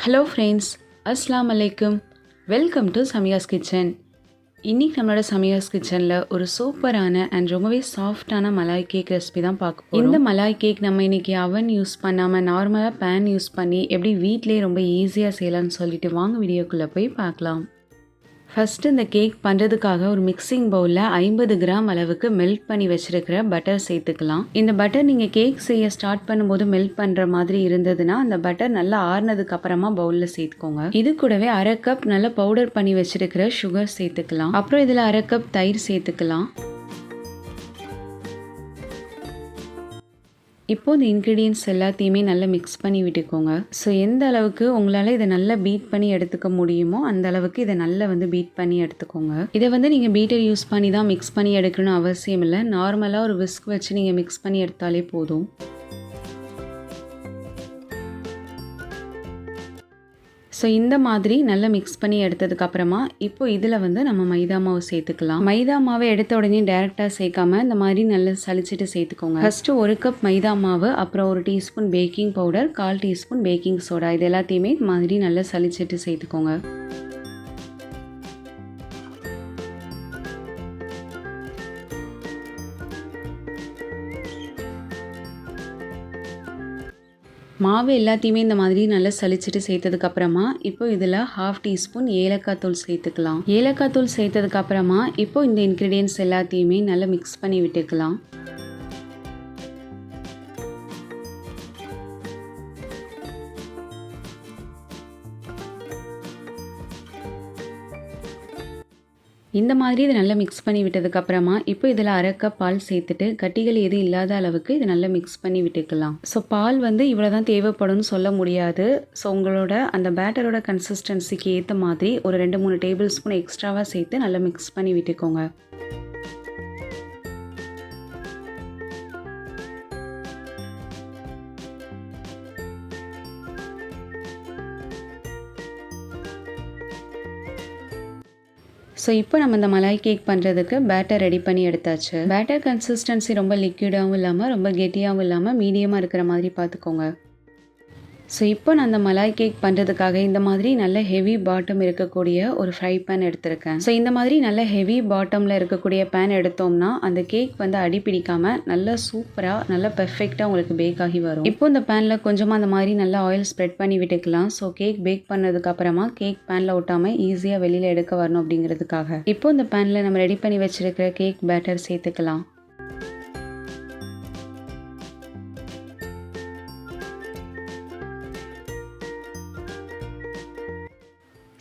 Hello friends அஸ்லாம் அலைக்கும் welcome to சமியாஸ் kitchen இன்றைக்கி நம்மளோட சமியாஸ் கிச்சனில் ஒரு சூப்பரான அண்ட் ரொம்பவே சாஃப்டான மலாய் கேக் ரெசிபி தான் பார்க்க போகிறோம் இந்த மலாய் கேக் நம்ம இன்றைக்கி அவன் யூஸ் பண்ணாமல் நார்மலாக பேன் யூஸ் பண்ணி எப்படி வீட்லேயே ரொம்ப ஈஸியாக செய்யலாம்னு சொல்லிட்டு வாங்க வீடியோக்குள்ளே போய் பார்க்கலாம். ஃபஸ்ட்டு இந்த கேக் பண்ணுறதுக்காக ஒரு மிக்சிங் பவுலில் ஐம்பது கிராம் அளவுக்கு மெல்ட் பண்ணி வச்சுருக்கிற பட்டர் சேர்த்துக்கலாம். இந்த பட்டர் நீங்கள் கேக் செய்ய ஸ்டார்ட் பண்ணும்போது மெல்ட் பண்ணுற மாதிரி இருந்ததுன்னா அந்த பட்டர் நல்லா ஆறுனதுக்கு அப்புறமா பவுலில் சேர்த்துக்கோங்க. இது கூடவே அரை கப் நல்லா பவுடர் பண்ணி வச்சுருக்கிற சுகர் சேர்த்துக்கலாம். அப்புறம் இதில் அரை கப் தயிர் சேர்த்துக்கலாம். இப்போ இந்த இன்க்ரீடியன்ஸ் எல்லாத்தையுமே நல்லா மிக்ஸ் பண்ணி விட்டுக்கோங்க. ஸோ எந்த அளவுக்கு உங்களால் இதை நல்லா பீட் பண்ணி எடுத்துக்க முடியுமோ அந்த அளவுக்கு இதை நல்லா வந்து பீட் பண்ணி எடுத்துக்கோங்க. இதை வந்து நீங்கள் பீட்டர் யூஸ் பண்ணி தான் மிக்ஸ் பண்ணி எடுக்கணும்னு அவசியம் இல்லை. நார்மலாக ஒரு விஸ்க் வச்சு நீங்கள் மிக்ஸ் பண்ணி எடுத்தாலே போதும். ஸோ இந்த மாதிரி நல்லா மிக்ஸ் பண்ணி எடுத்ததுக்கப்புறமா இப்போ இதில் வந்து நம்ம மைதா மாவு சேர்த்துக்கலாம். மைதா மாவை எடுத்த உடனே டேரெக்டாக சேர்க்காம இந்த மாதிரி நல்லா சளிச்சிட்டு சேர்த்துக்கோங்க. ஃபஸ்ட்டு ஒரு கப் மைதா மாவு அப்புறம் ஒரு டீஸ்பூன் பேக்கிங் பவுடர் கால் டீஸ்பூன் பேக்கிங் சோடா இது எல்லாத்தையுமே மாதிரி நல்லா சளிச்சிட்டு சேர்த்துக்கோங்க. மாவு எல்லாத்தையுமே இந்த மாதிரி நல்லா சளிச்சிட்டு சேர்த்ததுக்கப்புறமா இப்போ இதில் ஹாஃப் டீஸ்பூன் ஏலக்காய் தூள் சேர்த்துக்கலாம். ஏலக்காய் தூள் சேர்த்ததுக்கப்புறமா இப்போ இந்த இன்க்ரீடியன்ஸ் எல்லாத்தையுமே நல்லா மிக்ஸ் பண்ணி விட்டுக்கலாம். இந்த மாதிரி இதை நல்லா மிக்ஸ் பண்ணி விட்டதுக்கப்புறமா இப்போ இதில் அரை கப் பால் சேர்த்துட்டு கட்டிகள் எதுவும் இல்லாத அளவுக்கு இதை நல்லா மிக்ஸ் பண்ணி விட்டுக்கலாம். ஸோ பால் வந்து இவ்வளோ தான் தேவைப்படும்னு சொல்ல முடியாது. ஸோ உங்களோட அந்த பேட்டரோட கன்சிஸ்டன்சிக்கு ஏற்ற மாதிரி ஒரு ரெண்டு மூணு டேபிள் ஸ்பூன் எக்ஸ்ட்ராவாக சேர்த்து நல்லா மிக்ஸ் பண்ணி விட்டுக்கோங்க. ஸோ இப்போ நம்ம இந்த மலாய் கேக் பண்ணுறதுக்கு பேட்டர் ரெடி பண்ணி எடுத்தாச்சு. பேட்டர் கன்சிஸ்டன்சி ரொம்ப லிக்விடாகவும் இல்லாமல் ரொம்ப கெட்டியாகவும் இல்லாமல் மீடியமாக இருக்கிற மாதிரி பார்த்துக்கோங்க. ஸோ இப்போ நான் அந்த மலாய் கேக் பண்ணுறதுக்காக இந்த மாதிரி நல்ல ஹெவி பாட்டம் இருக்கக்கூடிய ஒரு ஃப்ரை பேன் எடுத்திருக்கேன். ஸோ இந்த மாதிரி நல்ல ஹெவி பாட்டமில் இருக்கக்கூடிய பேன் எடுத்தோம்னா அந்த கேக் வந்து அடி பிடிக்காமல் நல்லா சூப்பராக நல்லா பெர்ஃபெக்டாக உங்களுக்கு பேக் ஆகி வரும். இப்போ இந்த பேனில் கொஞ்சமாக அந்த மாதிரி நல்லா ஆயில் ஸ்ப்ரெட் பண்ணி விட்டுக்கலாம். ஸோ கேக் பேக் பண்ணதுக்கு அப்புறமா கேக் பேனில் ஒட்டாமல் ஈஸியாக வெளியில் எடுக்க வரணும் அப்படிங்கிறதுக்காக. இப்போ இந்த பேனில் நம்ம ரெடி பண்ணி வச்சுருக்கிற கேக் பேட்டர் சேர்த்துக்கலாம்.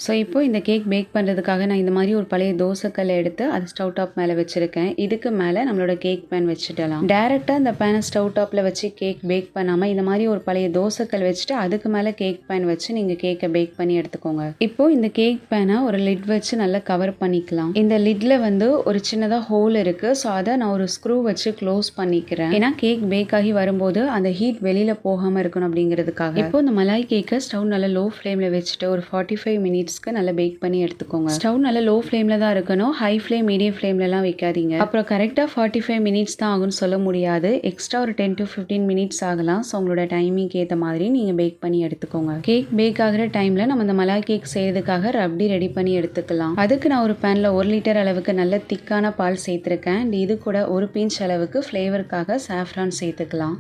ஸோ இப்போ இந்த கேக் பேக் பண்ணுறதுக்காக நான் இந்த மாதிரி ஒரு பழைய தோசைக்கல்லை எடுத்து அது ஸ்டவ் டாப் மேலே வச்சுருக்கேன். இதுக்கு மேலே நம்மளோட கேக் பேன் வச்சுடலாம். டேரெக்டாக இந்த பேனை ஸ்டவ் டாப்பில் வச்சு கேக் பேக் பண்ணாமல் இந்த மாதிரி ஒரு பழைய தோசைக்கல் வச்சுட்டு அதுக்கு மேலே கேக் பேன் வச்சு நீங்கள் கேக்கை பேக் பண்ணி எடுத்துக்கோங்க. இப்போது இந்த கேக் பேனை ஒரு லிட் வச்சு நல்லா கவர் பண்ணிக்கலாம். இந்த லிட்டில் வந்து ஒரு சின்னதாக ஹோல் இருக்குது ஸோ அதை நான் ஒரு ஸ்க்ரூ வச்சு க்ளோஸ் பண்ணிக்கிறேன். ஏன்னா கேக் பேக் ஆகி வரும்போது அந்த ஹீட் வெளியில் போகாமல் இருக்கணும் அப்படிங்கிறதுக்காக. இப்போ இந்த மலாய் கேக்கை ஸ்டவ் நல்லா லோ ஃப்ளேமில் வச்சுட்டு ஒரு ஃபார்ட்டி ஃபைவ் மினிட்ஸ் மினிட்ஸ்க்கு நல்லா பேக் பண்ணி எடுத்துக்கோங்க. ஸ்டவ் நல்லா லோ ஃப்ளேமில் தான் இருக்கணும். ஹை ஃப்ளேம் மீடியம் ஃப்ளேம்லலாம் வைக்காதீங்க. அப்புறம் கரெக்டாக ஃபார்ட்டி ஃபைவ் மினிட்ஸ் தான் ஆகும்னு சொல்ல முடியாது. எக்ஸ்ட்ரா ஒரு டென் டு ஃபிஃப்டீன் மினிட்ஸ் ஆகலாம். ஸோ உங்களோட டைமிங்க்கு ஏற்ற மாதிரி நீங்கள் பேக் பண்ணி எடுத்துக்கோங்க. கேக் பேக் ஆகிற டைமில் நம்ம இந்த மலாய் கேக் செய்யறதுக்காக ரப்டி ரெடி பண்ணி எடுத்துக்கலாம். அதுக்கு நான் ஒரு பேனில் ஒரு லிட்டர் அளவுக்கு நல்ல திக்கான பால் சேர்த்துருக்கேன். இது கூட ஒரு பிஞ்ச் அளவுக்கு ஃப்ளேவருக்காக சாஃப்ரான் சேர்த்துக்கலாம்.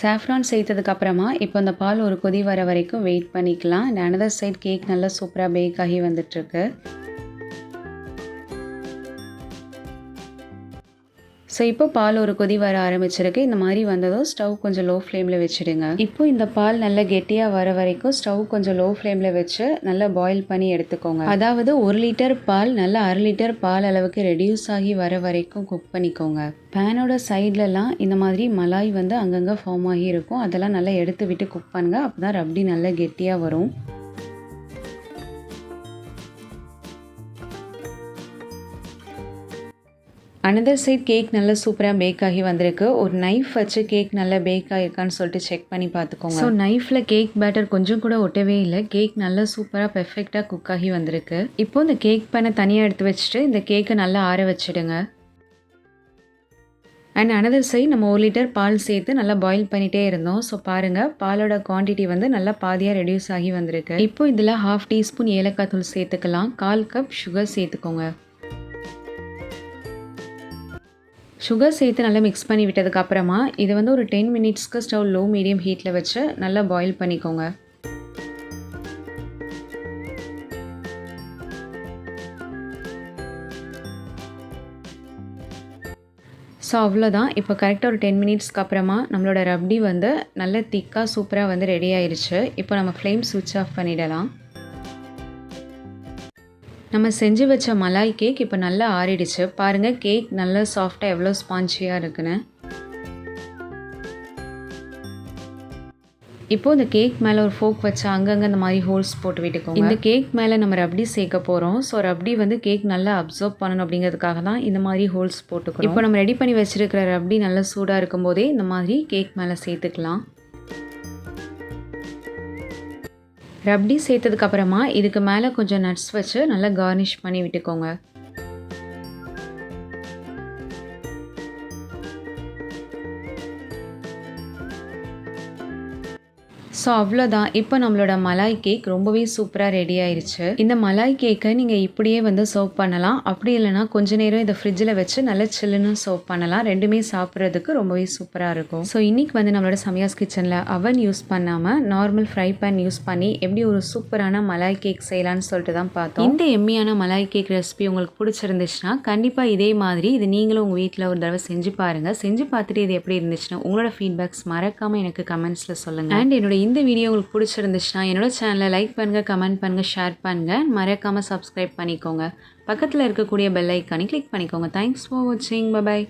சாஃப்ரான் சேர்த்ததுக்கு அப்புறமா இப்போ இந்த பால் ஒரு கொதி வர வரைக்கும் வெயிட் பண்ணிக்கலாம். அண்ட் அனதர் சைட் கேக் நல்லா சூப்பராக பேக் ஆகி வந்துட்டுருக்கு. ஸோ இப்போ பால் ஒரு கொதி வர ஆரம்பிச்சிருக்கு. இந்த மாதிரி வந்ததும் ஸ்டவ் கொஞ்சம் லோ ஃப்ளேமில் வச்சுடுங்க. இப்போ இந்த பால் நல்லா கெட்டியாக வர வரைக்கும் ஸ்டவ் கொஞ்சம் லோ ஃப்ளேமில் வச்சு நல்லா பாயில் பண்ணி எடுத்துக்கோங்க. அதாவது ஒரு லிட்டர் பால் நல்லா அரை லிட்டர் பால் அளவுக்கு ரெடியூஸ் ஆகி வர வரைக்கும் குக் பண்ணிக்கோங்க. பேனோட சைட்லலாம் இந்த மாதிரி மலாய் வந்து அங்கங்கே ஃபார்ம் ஆகி இருக்கும். அதெல்லாம் நல்லா எடுத்து விட்டு குக் பண்ணுங்கள் அப்போ தான் ரப்டி நல்லா கெட்டியாக வரும். அனதர் சைட் கேக் நல்லா சூப்பராக பேக் ஆகி வந்திருக்கு. ஒரு நைஃப் வச்சு கேக் நல்லா பேக் ஆகிருக்கான்னு சொல்லிட்டு செக் பண்ணி பார்த்துக்கோங்க. ஸோ நைஃப்பில் கேக் பேட்டர் கொஞ்சம் கூட ஒட்டவே இல்லை. கேக் நல்லா சூப்பராக பெர்ஃபெக்டாக குக் ஆகி வந்திருக்கு. இப்போ இந்த கேக் பேனை தனியாக எடுத்து வச்சுட்டு இந்த கேக்கை நல்லா ஆற வச்சிடுங்க. அண்ட் அனதர் சைட் நம்ம ஒரு லிட்டர் பால் சேர்த்து நல்லா பாயில் பண்ணிகிட்டே இருந்தோம். ஸோ பாருங்கள் பாலோட குவான்டிட்டி வந்து நல்லா பாதியாக ரெடியூஸ் ஆகி வந்திருக்கு. இப்போ இதில் ஹாஃப் டீஸ்பூன் ஏலக்காய் தூள் சேர்த்துக்கலாம். கால் கப் சுகர் சேர்த்துக்கோங்க. சுகர் சேர்த்து நல்லா மிக்ஸ் பண்ணி விட்டதுக்கப்புறமா இது வந்து ஒரு டென் மினிட்ஸ்க்கு ஸ்டவ் லோ மீடியம் ஹீட்டில் வச்சு நல்லா பாயில் பண்ணிக்கோங்க. ஸோ அவ்வளோதான் இப்போ கரெக்டாக ஒரு டென் மினிட்ஸ்க்கு அப்புறமா நம்மளோட ரப்டி வந்து நல்ல திக்காக சூப்பராக வந்து ரெடி ஆயிடுச்சு இப்போ நம்ம ஃப்ளேம் சுவிட்ச் ஆஃப் பண்ணிடலாம். நம்ம செஞ்சு வச்ச மலாய் கேக் இப்போ நல்லா ஆறிடுச்சு. பாருங்கள் கேக் நல்லா சாஃப்டாக எவ்வளோ ஸ்பான்ச்சியாக இருக்குன்னு. இப்போ இந்த கேக் மேலே ஒரு ஃபோக் வச்சு அங்கங்கே இந்த மாதிரி ஹோல்ஸ் போட்டு விட்டுக்கோங்க. இந்த கேக் மேலே நம்ம ரப்டி சேர்க்க போகிறோம் ஸோ ரப்டி வந்து கேக் நல்லா அப்சர்வ் பண்ணணும் அப்படிங்கிறதுக்காக தான் இந்த மாதிரி ஹோல்ஸ் போட்டுக்கணும் இப்போ நம்ம ரெடி பண்ணி வச்சிருக்கிற ரப்டி நல்லா சூடாக இருக்கும்போதே இந்த மாதிரி கேக் மேலே சேர்த்துக்கலாம். ரப்டி சேர்த்ததுக்கு அப்புறமா இதுக்கு மேலே கொஞ்சம் நட்ஸ் வச்சு நல்லா கார்னிஷ் பண்ணி விட்டுக்கோங்க. ஸோ அவ்வளோதான் இப்போ நம்மளோட மலாய் கேக் ரொம்பவே சூப்பராக ரெடி ஆயிடுச்சு இந்த மலாய் கேக்கை நீங்கள் இப்படியே வந்து சர்வ் பண்ணலாம். அப்படி இல்லைனா கொஞ்ச நேரம் இதை ஃப்ரிட்ஜில் வச்சு நல்லா சில்லுன்னு சர்வ் பண்ணலாம். ரெண்டுமே சாப்பிட்றதுக்கு ரொம்பவே சூப்பராக இருக்கும். ஸோ இன்றைக்கி வந்து நம்மளோட சமையாஸ் கிச்சனில் அவன் யூஸ் பண்ணாமல் நார்மல் ஃப்ரை பேன் யூஸ் பண்ணி எப்படி ஒரு சூப்பரான மலாய் கேக் செய்யலான்னு சொல்லிட்டு தான் பார்த்தோம். இந்த எம்மியான மலாய் கேக் ரெசிபி உங்களுக்கு பிடிச்சிருந்துச்சுன்னா கண்டிப்பாக இதே மாதிரி இது நீங்களும் உங்கள் வீட்டில் ஒரு தடவை செஞ்சு பாருங்கள் செஞ்சு பார்த்துட்டு இது எப்படி இருந்துச்சுன்னா உங்களோட ஃபீட்பேக்ஸ் மறக்காமல் எனக்கு கமெண்ட்ஸில் சொல்லுங்கள் அண்ட் என்னுடைய இந்த வீடியோ உங்களுக்கு பிடிச்சிருந்துச்சுன்னா என்னோடய சேனலை லைக் பண்ணுங்கள் கமெண்ட் பண்ணுங்கள் ஷேர் பண்ணுங்கள் மறக்காமல் சப்ஸ்கிரைப் பண்ணிக்கோங்க. பக்கத்தில் இருக்கக்கூடிய பெல் ஐக்கானே கிளிக் பண்ணிக்கோங்க. தேங்க்ஸ் ஃபார் வாட்சிங் பபாய்